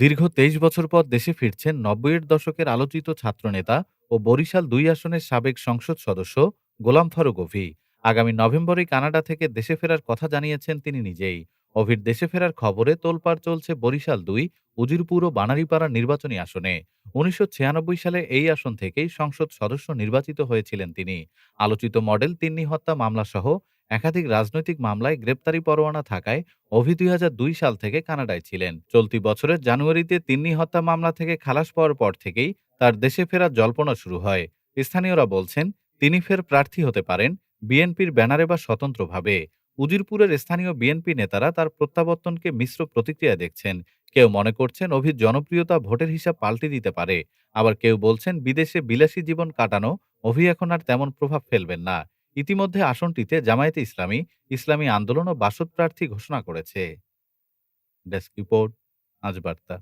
দীর্ঘ তেইশ বছর পর দেশে ফিরছেন নব্বইয়ের দশকের আলোচিত ছাত্রনেতা ও বরিশাল দুই আসনের সাবেক সংসদ সদস্য গোলাম ফারুক অভি। আগামী নভেম্বরে কানাডা থেকে দেশে ফেরার কথা জানিয়েছেন তিনি নিজেই। অভির দেশে ফেরার খবরে তোলপাড় চলছে বরিশাল দুই, উজিরপুর ও বানারীপাড়া নির্বাচনী আসনে। উনিশশো ছিয়ানব্বই সালে এই আসন থেকেই সংসদ সদস্য নির্বাচিত হয়েছিলেন তিনি। আলোচিত মডেল তিন্নি হত্যা মামলাসহ একাধিক রাজনৈতিক মামলায় গ্রেপ্তারি পরোয়ানা থাকায় অভি দুই হাজার দুই সাল থেকে কানাডায় ছিলেন। চলতি বছরের জানুয়ারিতে তিন্নি হত্যা মামলা থেকে খালাস পাওয়ার পর থেকেই তার দেশে ফেরার জল্পনা শুরু হয়। স্থানীয়রা বলছেন, তিনি ফের প্রার্থী হতে পারেন বিএনপির ব্যানারে বা স্বতন্ত্রভাবে। উজিরপুরের স্থানীয় বিএনপি নেতারা তার প্রত্যাবর্তনকে মিশ্র প্রতিক্রিয়া দেখছেন। কেউ মনে করছেন অভির জনপ্রিয়তা ভোটের হিসাব পাল্টে দিতে পারে। আবার কেউ বলছেন, বিদেশে বিলাসী জীবন কাটানো অভি এখন আর তেমন প্রভাব ফেলবেন না। ইতিমধ্যে আসনটিতে জামায়াতে ইসলামী ইসলামী আন্দোলন ও বাসদ প্রার্থী ঘোষণা করেছে। ডেস্ক রিপোর্ট, আজ বার্তা।